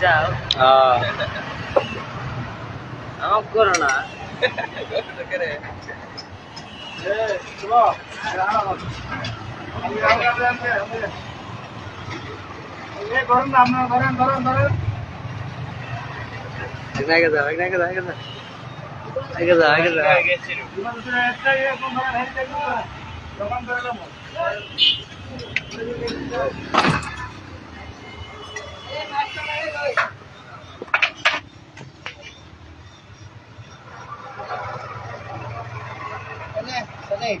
যাও আমার করো না ধরেন ধরেন ধরেন ধরেন আগে যাও আগে আগে যাও আগে যাও আগে যাও আগে যাও আগে Hey.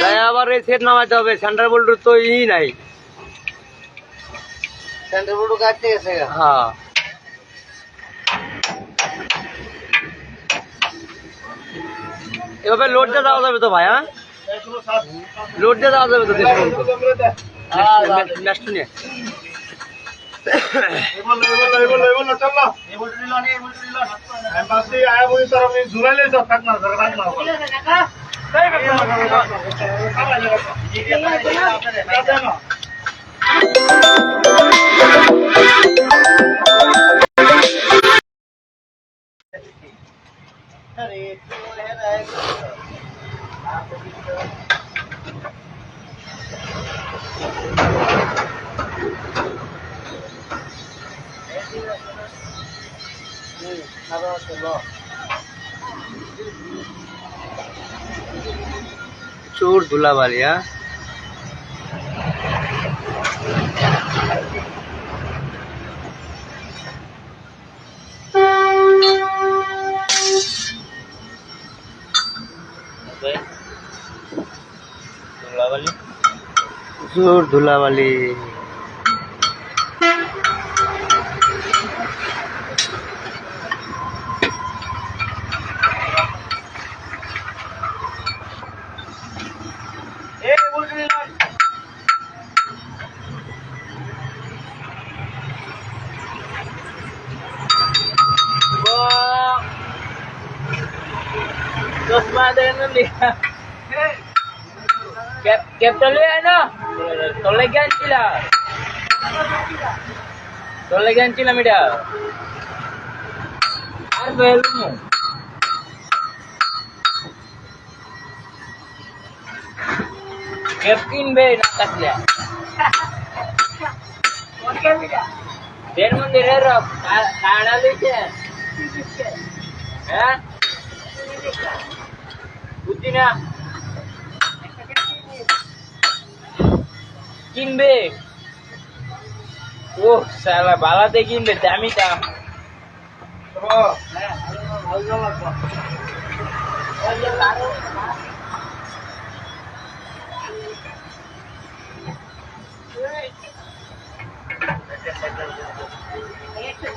তাই আবার এই সেট নামাইতে হবে সেন্টার তো ই নাই। লোড হ্যাঁ। দিয়ে কাটতে দেওয়া যাবে তো ভাই হ্যাঁ? দিয়ে দেওয়া যাবে তো ম্যাচটা झुलायला जात टाकणार जरा अरे तू চোর ধুলাবালি হ্যাঁ চোর ধুলাবালি চশমা দেন ক্যাপটা লই আয় না তোর লেগে আনছিলাম। তোর লেগে আনছিলাম এটা। আর বেলুম ক্যাপ কিনবে না কাটলে। দেড় মন্দিরের কাড়া লইছে হ্যাঁ? কিনবে? ও সালা বালাতে কিনবে দামি দাম হোসেন দেখিচ্ছে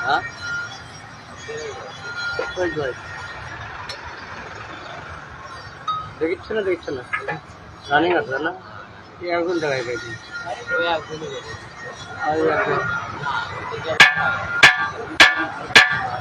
হ্যাঁ ওই ভাই দেখিচ্ছে না দেখছে না রানিং আছে না কি একজন দেখাই দেখি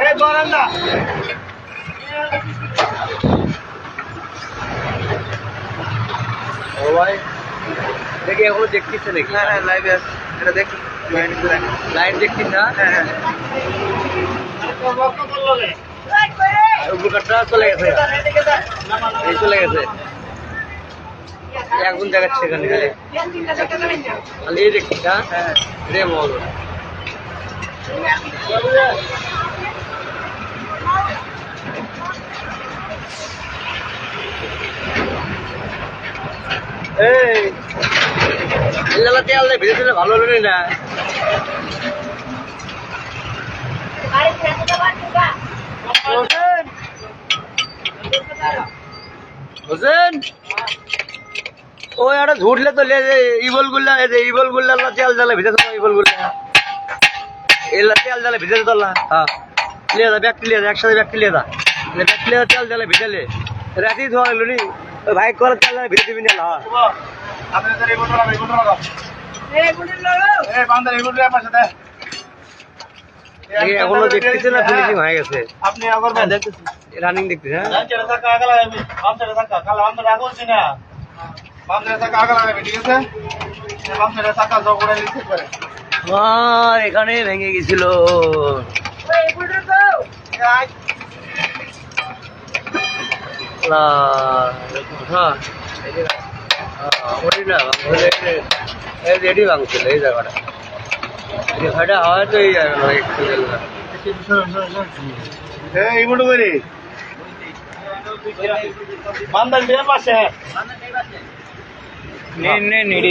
এই বারান্দা ও ভাই দেখি এখনও দেখতেছে নাকি হ্যাঁ হ্যাঁ লাইভে এটা দেখ লাইট দেখছিস না লক্ষ্য করল রে উপকারটা চলে গেছে এই চলে গেছে এখন দেখাচ্ছে এখানে খালি খালি এই দেখছিস না রে মল এই লালা তেল দে ভেজে ভালো হলো না। হোসেন ওই একটা ঝুটলে তো লে ইবল গুল্লা ইবল গুল্লা তেল জ্বালা ভিজে ইবল গুল্লা এলা তেল জ্বালা ভিজে তো লা। হ্যাঁ। লিয়ে দা ব্যাগ লিয়ে দা একসাথে ব্যাগ লিয়ে দা। ব্যাগ লিয়ে তেল জ্বালা ভিজালে রাতি ধোয়া লাগল নি ভাই করে তেল জ্বালা ভিজে দিবি না হ্যাঁ আপনাদের এই এই এই বান্দার এই এখনও দেখতেছে না ফিনিশিং হয়ে গেছে। আপনি আগরবেন রানিং দেখতেছে। হ্যাঁ। ডান ছেড়ে থাকা আগা লাগাবি বাম থাকা কাল আমরা রাখছি না। বাম ছেড়ে থাকা আগা লাগাবি ঠিক আছে? থাকা জগ করে পারে। আর এখানে ভেঙে গেছিল। না, না রেডি ভাঙছিল এই জায়গাটা এই হয় তো এই জায়গাটা একটু এই বড় করে বান্দার পাশে নেন নেন নেডি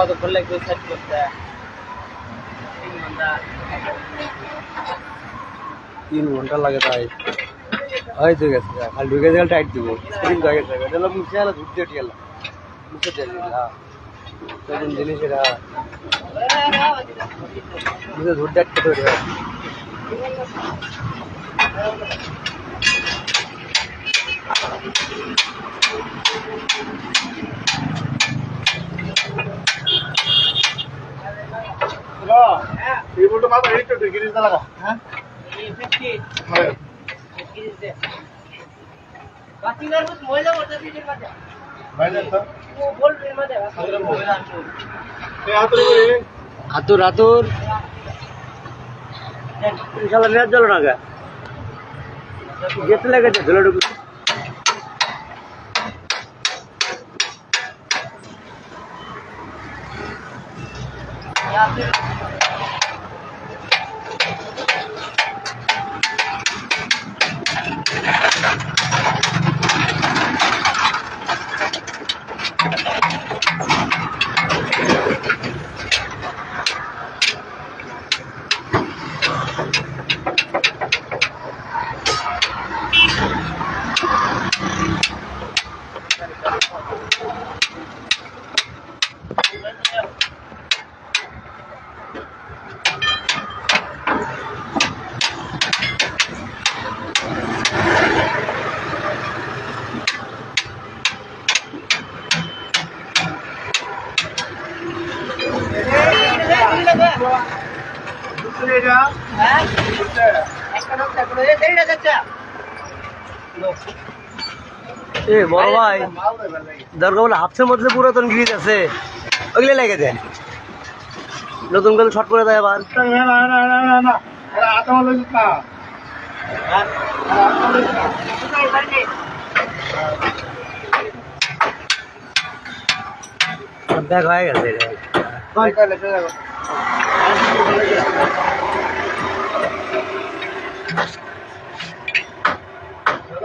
কতক্ষণ লাগবে সেট করতে তিন ঘণ্টা লাগে তাই হয়তো গেছে খালি ঢুকে গেলে টাইট দিব স্ক্রিন হয়ে গেছে এটা হলো মুছে গেল ঝুট দিয়ে গেল মুছে দিয়ে গেল হ্যাঁ সেদিন জিনিস এটা মুছে ঝুট দিয়ে খেতে হবে বলটা আতুর আতুর ইনশাল্লাহ নেওয়ার জল না গা যেতে লেগেছে ঝোলাটুকু এ, বড় ভাই, দরকার বলে হাফসের মধ্যে পুরাতন গিরিজ আছে ওগুলো লেগে দেয় নতুন করে শর্ট করে দেয় আবার। না না না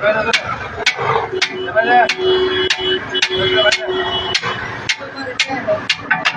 Thank you.